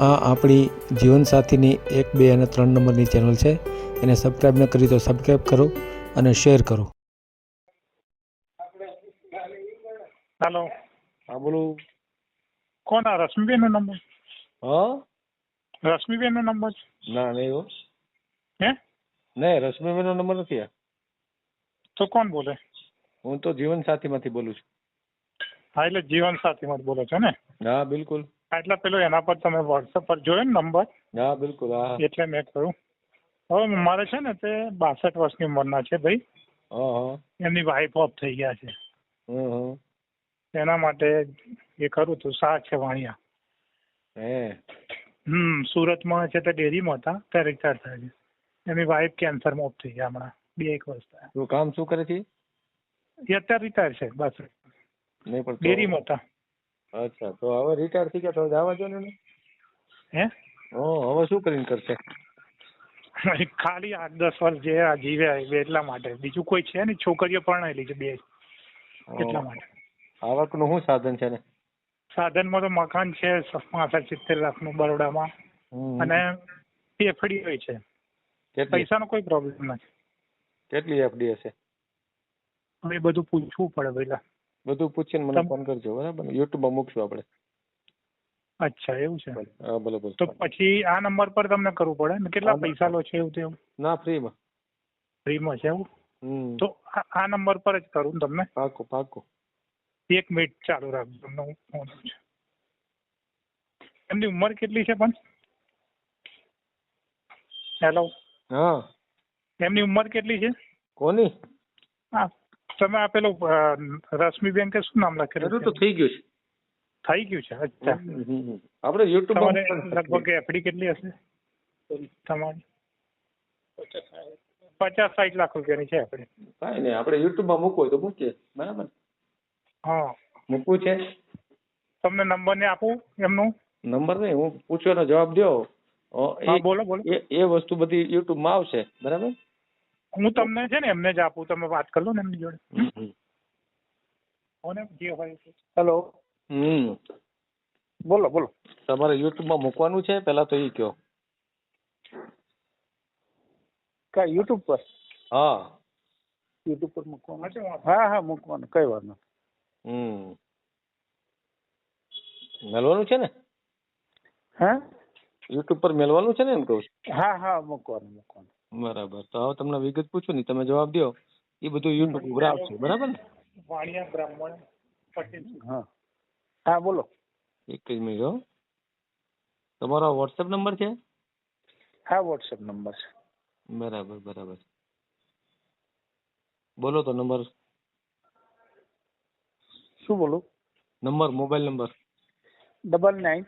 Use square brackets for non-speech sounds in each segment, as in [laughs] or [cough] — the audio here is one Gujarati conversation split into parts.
આ આપણી જીવનસાથીની એક બે અને ત્રણ નંબરની ચેનલ છે. એને સબસ્ક્રાઈબ ન કરી તો સબસ્ક્રાઈબ કરો અને શેર કરો. હેલો હા બોલો. કોણ આ રશ્મિબેન નો નંબર? હા? રશ્મિબેન નો નંબર ના નહીં હો. હે? નહીં રશ્મિબેનનો નંબર નથી આ. તો કોણ બોલે? હું તો જીવન સાથીમાંથી બોલું છું. હા એટલે જીવન સાથીમાં બોલો છો ને? હા બિલકુલ. હા, એટલે પેલો એના પર તમે વોટ્સઅપ પર જોયો ને નંબર? હા બિલકુલ હા એટલે મેં કહ્યું હવે મારે છે ને તે બાસઠ વર્ષની ઉંમરના છે ભાઈ. એમની વાઈફ ઓફ થઈ ગયા છે. એના માટે એ કરું તું સા છે વાણિયા. હમ સુરતમાં છે તે ડેરીમાં હતા ત્યાં રિટાયર થયા છે. એમની વાઈફ કેન્સરમાં ઓફ થઈ ગયા હમણાં બે એક વર્ષ થયા. કામ શું કરે છે? એ અત્યારે રિટાયર છે બસ ડેરીમાં હતા. અચ્છા તો હવે રિટાયર થઈ ગયા તો જવા દો ને હે? હં હવે શું કરીને કરશે? ખાલી આઠ દસ વર્ષ જે આ જીવ્યા એ એટલા માટે. બીજું કોઈ છે ને છોકરીઓ પરણાયેલી છે બે. એટલા માટે. આવકનું શું સાધન છે ને? સાધનમાં તો મકાન છે પાસઠ સિત્તેર લાખનું બરોડામાં. અને એફડી હોય છે. પૈસા પૈસાનો કોઈ પ્રોબ્લેમ નથી. કેટલી એફડી હશે? એ બધું પૂછવું પડે પહેલા બધું પૂછીને મને ફોન કરજો બરાબર? યુટ્યુબ યુટ્યુબમાં મૂકશું આપણે. અચ્છા એવું છે. હા ભલે ભલે. તો પછી આ નંબર પર તમને કરવું પડે ને? કેટલા પૈસા લો છે એવું તેવું? ના ફ્રીમાં. ફ્રીમાં છે એવું? તો આ આ નંબર પર જ કરું તમને? પાકો પાકો. એક મિનિટ ચાલુ રાખજો. તમને હું ફોન છું. એમની ઉંમર કેટલી છે પણ? હેલો હા. એમની ઉંમર કેટલી છે? કોની? હા. તમે આપેલું રશ્મિબેન કે શું નામ લખેલું તો થઈ ગયું છે. થઈ ગયું છે? અચ્છા. આપણે યુટ્યુબ તમારે લગભગ એફડી કેટલી હશે? તમારી? પચાસ સાઠ. લાખ રૂપિયાની છે એફડી કાંઈ નહીં આપણે યુટ્યુબમાં મૂકવું તો મૂકીએ. બરાબર? હા. મૂકવું છે? તમને નંબર ને આપું એમનું? નંબર નહીં હું પૂછવાનો જવાબ દો એ બોલો બોલો. એ એ વસ્તુ બધી યુટ્યુબમાં આવશે. બરાબર? હું તમને છે ને એમને જ આપું તમે વાત કરી લો ને એમની જોડે. હમ, હમ. હો ને જે હોય હેલો. હમ. બોલો બોલો. તમારે યુટ્યુબમાં મૂકવાનું છે? પહેલા તો એ કહો. કા યુટ્યુબ પર? હા. યુટ્યુબ પર મૂકવાનું છે? હા હા મૂકવાનું. કઈ વાત નથી હમ. મેલવાનું છે ને? હા? યુટ્યુબ પર મેલવાનું છે ને એમ કહું હા હા મૂકવાનું મૂકવાનું. બરાબર. તો હવે તમને વિગત પૂછું ને તમે જવાબ દો. એ બધું યુટ્યુબ ઉપર આવશે બરાબર ને? વાણિયા બ્રાહ્મણ પટેલ. હા. હા બોલો. એક જ મિનિટ હો. તમારો વોટ્સએપ નંબર છે? હા વોટ્સએપ નંબર છે. બરાબર બરાબર. બોલો તો નંબર. શું બોલો? Number mobile number. Double nine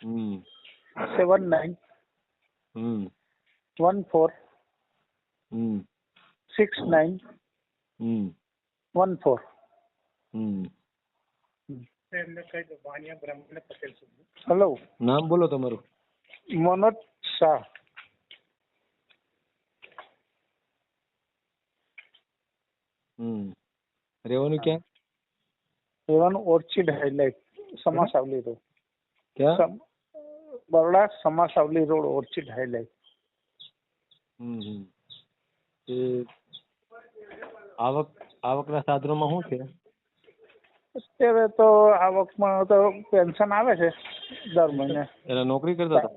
hmm. Seven nine hmm. One four six nine hmm one four hello નામ બોલો તમારું મનોજ શાહ હમ રહેવાનું ક્યાં રેવાનું orchid highlight Sama Savli road ક્યાં Baroda Sama Savli road orchid highlight hmm hmm. એ આવક આવકના સાધનોમાં શું છે? અત્યારે તો આવકમાં તો પેન્શન આવે છે દર મહિને. એટલે નોકરી કરતા હતા?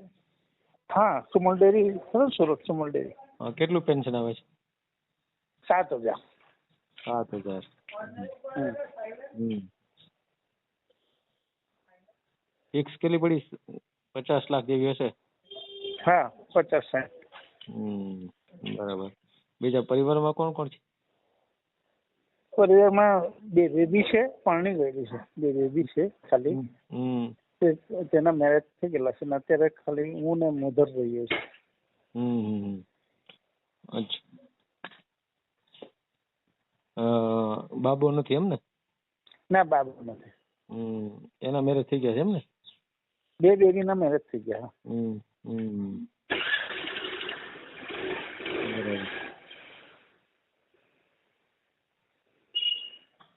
હા સુમલ ડેરી ખરું ને સુરત સુમલ ડેરી? હા, કેટલું પેન્શન આવે છે? સાત હજાર. સાત હજાર. હમ. હમ. ફિક્સ કેટલી પડી પચાસ લાખ જેવી હશે? હા પચાસ સાઠ. હમ બરાબર. બીજા પરિવારમાં કોણ કોણ છે? પરિવારમાં બે બેબી છે પરણી ગયેલી છે. બે બેબી છે ખાલી. તેના મેરેજ થઈ ગયેલા છે અત્યારે ખાલી હું ને મધર રહીએ છીએ. હમ. અચ્છા. બાબો નથી એમ ને ના બાબુ નથી. હમ એના મેરેજ થઈ ગયા છે એમ ને બે બેબીના મેરેજ થઈ ગયા. હમ હમ બરાબર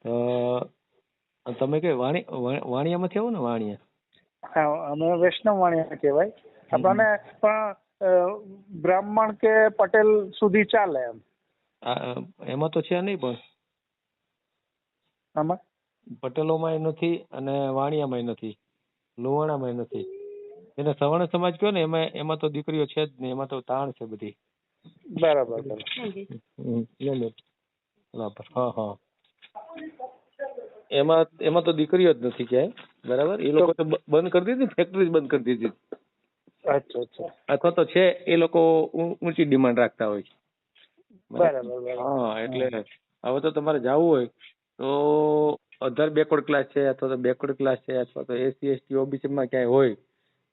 તો તમે કઈ વાણી વાણિયામાંથી આવો ને વાણિયા? હા, અમે વૈષ્ણવ વાણિયા કહેવાય. આપણને પણ બ્રાહ્મણ કે પટેલ સુધી ચાલે એમ. એમાં તો છે નહીં પણ. આમાં? પટેલોમાં નથી અને વાણિયામાં નથી. લુવાણામાં નથી. એને સવર્ણ સમાજ કયો ને એમાં એમાં તો દીકરીઓ છે જ નહીં એમાં તો તાણ છે બધી. બરાબર બરાબર હા હા. એમાં એમાં તો દીકરીઓ જ નથી ક્યાંય. બરાબર? એ લોકો તો બંધ કરી દીધી ફેક્ટરી બંધ કરી દીધી. અચ્છા અચ્છા. અથવા તો છે એ લોકો ઊંચી ડિમાન્ડ રાખતા હોય. છે બરાબર. હા એટલે હવે તો તમારે જવું હોય તો અધર બેકવર્ડ ક્લાસ છે અથવા તો બેકવર્ડ ક્લાસ છે અથવા તો એસસી એસટી ઓબીસી માં ક્યાંય હોય.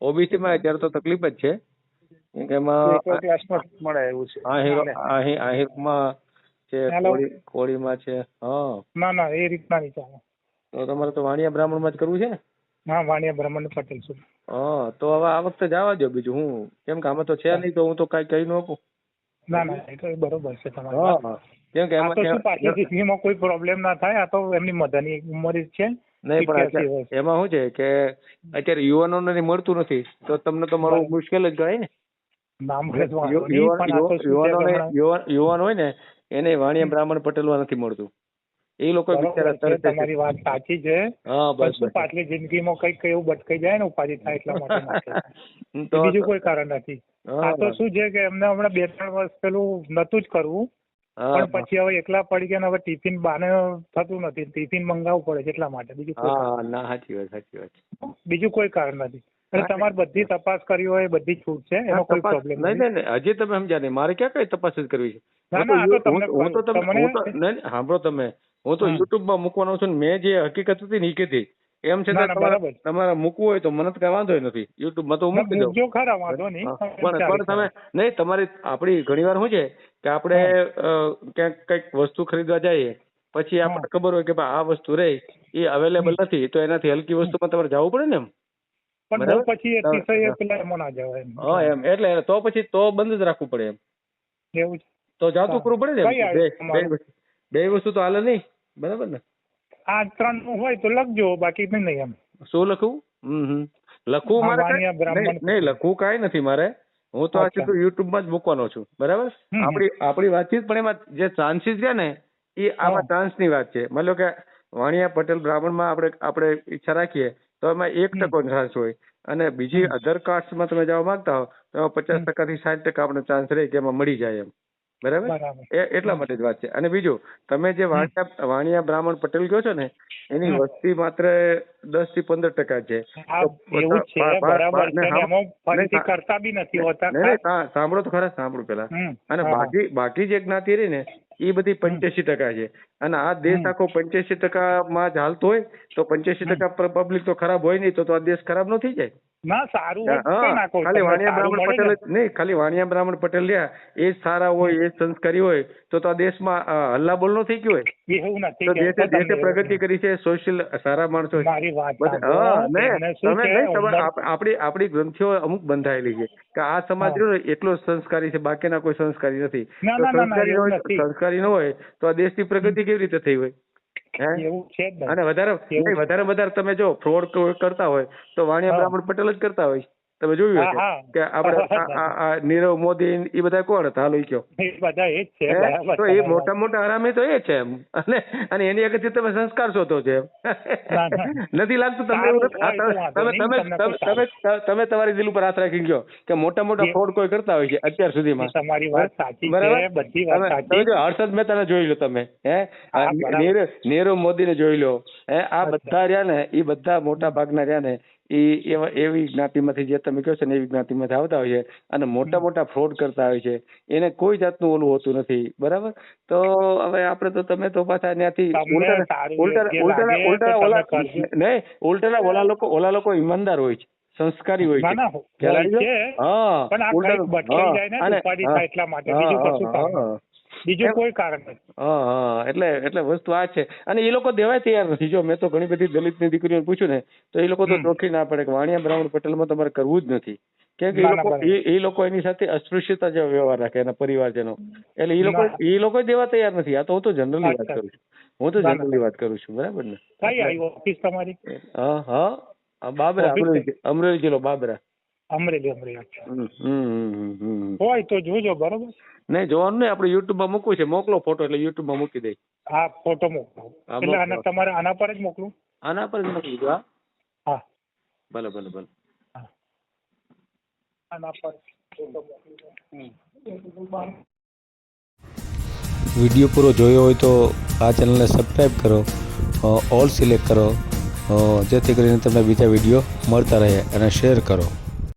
ઓબીસી માં અત્યારે તો તકલીફ જ છે. એમાં મળે એવું છે. આહિર આહિર છે કોળી કોળીમાં છે. હા. ના ના એ રીતના નહીં ચાલે. તો તમારે તો વાણિયા બ્રાહ્મણમાં જ કરવું છે ને? હા વાણિયા બ્રાહ્મણ પટેલ છું. હા તો હવે આ વખતે જવા દો બીજું હું. કેમ કે આમાં તો છે નહીં તો હું તો કઈ કહી ન આપું. ના ના એ તો બરોબર છે તમારી કેમ કે એમાં પાછી જિંદગીમાં કોઈ પ્રોબ્લેમ ના થાય? આ તો એમની મધાની ઉંમર છે. નહીં પણ. એમાં શું છે કે અત્યારે યુવાનોને મળતું નથી. તો તમને તો મળવું મુશ્કેલ જ ગણાય ને? યુવાન હોય ને એને વાણિયા બ્રાહ્મણ પટેલમાં નથી મળતું. એ લોકો. તમારી વાત સાચી છે. હા બસ પાછલી જિંદગીમાં કંઈક એવું ભટકાઈ જાય ને ઉપાધિ થાય એટલા માટે [laughs] બીજું કોઈ કારણ નથી. આ તો શું છે કે એમને હમણાં બે ત્રણ વર્ષ પેલું નતું જ કરવું. પણ પછી હવે એકલા પડી ગયા ને હવે ટિફિન બાને થતું નથી. ટિફિન મંગાવવું પડે છે એટલા માટે. બીજું હા ના સાચી વાત સાચી વાત. બીજું કોઈ કારણ નથી. અને તમારે બધી તપાસ કરી હોય બધી છૂટ છે એનો કોઈ પ્રોબ્લેમ નહીં નહીં હજી તમે સમજ્યા નહીં મારે ક્યાં કઈ તપાસ જ કરવી છે? હું તો તમને સાંભળો તમે. હું તો યુટ્યુબમાં યુટ્યુબ મૂકવાનો છું મેં જે હકીકત હતી ને કીધી. એમ છે ના, ના, તમારે તમારે મૂકવું હોય તો મને તો કઈ વાંધો નથી. યુટ્યુબમાં તો મૂકી દઉં. ખરા વાંધો નહીં. પણ તમે નહીં તમારી આપણી ઘણીવાર શું છે કે આપણે ક્યાંક કંઈક વસ્તુ ખરીદવા જઈએ પછી આપણને ખબર હોય કે આ વસ્તુ રહી એ અવેલેબલ નથી તો એનાથી હલકી વસ્તુમાં તમારે જવું પડે ને એમ? પણ? પછી અતિશય પેલા એમાં ના જવાય હા એમ. એટલે તો પછી તો બંધ જ રાખવું પડે એમ. એવું તો જાતું કરવું પડે ને બે વસ્તુ તો હાલે નહીં. બરાબર ને? આ ત્રણનું હોય તો લખજો બાકી નહીં એમ. શું લખવું હમ લખવું મારે. નહીં લખવું કાંઈ નથી મારે. હું તો આ. સીધું યુટ્યુબમાં જ મૂકવાનો છું. બરાબર? આપણી આપણી વાતચીત પણ એમાં જે ચાન્સીસ છે ને એ આમાં ચાન્સની વાત છે. મતલબ કે વાણિયા પટેલ બ્રાહ્મણમાં આપણે આપણે ઈચ્છા રાખીએ તો એમાં એક. ટકો ચાન્સ હોય. અને બીજી અધર કાસ્ટમાં તમે જવા માંગતા હો તો એમાં પચાસ. ટકા થી સાઠ ટકા આપણે ચાન્સ રહે કે એમાં મળી જાય એમ. બરાબર? એ એટલા માટે જ વાત છે. અને બીજું તમે જે વાણિયા વાણિયા બ્રાહ્મણ પટેલ કહો છો ને એની વસ્તી માત્ર દસથી પંદર ટકા છે. સાંભળો તો ખરા સાંભળો પેલા. અને. બાકી બાકી જે જ્ઞાતિ રહી ને એ બધી પંચ્યાસી ટકા છે. અને આ દેશ આખો પંચ્યાસી ટકા માં જ હાલતો હોય તો પંચ્યાસી. ટકા પબ્લિક તો ખરાબ હોય નહીં તો તો આ દેશ ખરાબ ન થઈ જાય? ના સારું નાખો ખાલી વાણિયા બ્રાહ્મણ પટેલ. નહીં ખાલી વાણિયા બ્રાહ્મણ પટેલ રહ્યા એ જ સારા હોય એ સંસ્કારી હોય તો તો આ દેશમાં હલ્લા હલ્લાબોલ નો થઈ ગયો હોય. તો દેશે દેશે પ્રગતિ કરી છે સોશિયલ સારા માણસો આપણી આપણી ગ્રંથિઓ અમુક બંધાયેલી છે કે આ સમાજ. રહ્યો એટલો સંસ્કારી છે બાકીના કોઈ સંસ્કારી નથી. સંસ્કારી ન હોય સંસ્કારી ન હોય તો આ દેશની પ્રગતિ કેવી રીતે થઈ હોય? એવું છે જ ને. અને વધારે વધારે વધારે તમે જો ફ્રોડ કરતા હોય તો વાણિયા બ્રાહ્મણ પટેલ જ કરતા હોય. તમે જોયું હશે કે આપણે [laughs] નીરવ મોદી એ બધા કોણ હતા? હાલો કયો. બધા એ જ છે તો એ મોટા મોટા હરામી તો એ છે અને અને એની આગળથી તમે સંસ્કાર શોધો છો. નથી લાગતું તમને તમે તમે તમે તમારી દિલ ઉપર હાથ રાખી ગયો કે મોટા મોટા ફોડ ફ્રોડ કોઈ કરતા હોય છે અત્યાર સુધીમાં. તમારી વાત સાચી બરાબર? છે બધી વાત સાચી. હર્ષદ મહેતાને જોઈ લો તમે હે? નીરવ મોદીને જોઈ લો હે? આ બધા રહ્યા ને એ બધા મોટા ભાગના રહ્યા ને એ એવા એવી જ્ઞાતિમાંથી જે તમે કહો છો ને એવી જ્ઞાતિમાંથી આવતા હોય છે અને મોટા મોટા ફ્રોડ કરતા હોય છે એને કોઈ જાતનું ઓલું હોતું નથી બરાબર? તો હવે આપણે તો તમે તો પાછા ત્યાંથી નહીં ઉલટાના ઓલા લોકો ઓલા લોકો ઈમાનદાર હોય છે સંસ્કારી હોય છે? હા એટલા માટે. બીજું કશું બીજું કોઈ કારણ નથી. હા હા એટલે એટલે વસ્તુ આ છે. અને એ લોકો દેવાય તૈયાર નથી. જો મેં તો ઘણી બધી દલિતની દીકરીઓને પૂછ્યું ને તો એ લોકો તો ચોખી ના પડે કે વાણિયા બ્રાહ્મણ પટેલમાં તમારે કરવું જ નથી. કેમ કે એ લોકો એ લોકો એની સાથે અસ્પૃશ્યતા જેવો વ્યવહાર રાખે એના પરિવારજનો. એટલે એ લોકો એ લોકો દેવા તૈયાર નથી. આ તો હું તો જનરલી વાત કરું છું. હું તો. જનરલી વાત કરું છું. બરાબર ને? કઈ આવી ઓફિસ તમારી? હા હા. બાબરા અમરેલી જિલ્લો બાબરા. અમરેલી અમરેલી. હોય તો જોજો બરોબર? નહીં જોવાનું નહીં આપણે યુટ્યુબમાં મૂકવું છે. મોકલો ફોટો એટલે યુટ્યુબમાં મૂકી દઈ હા ફોટો મોકલો. એટલે આના તમારે આના પર જ મોકલું? આના પર જ મોકલી દો હા? ભલે ભલે ભલે. આના પર ફોટો મોકલી દો. વીડિયો પૂરો જોયો હોય તો આ ચેનલને સબસ્ક્રાઈબ કરો ઓલ સિલેક્ટ કરો જેથી કરીને તમને બીજા વીડિયો મળતા રહે અને શેર કરો.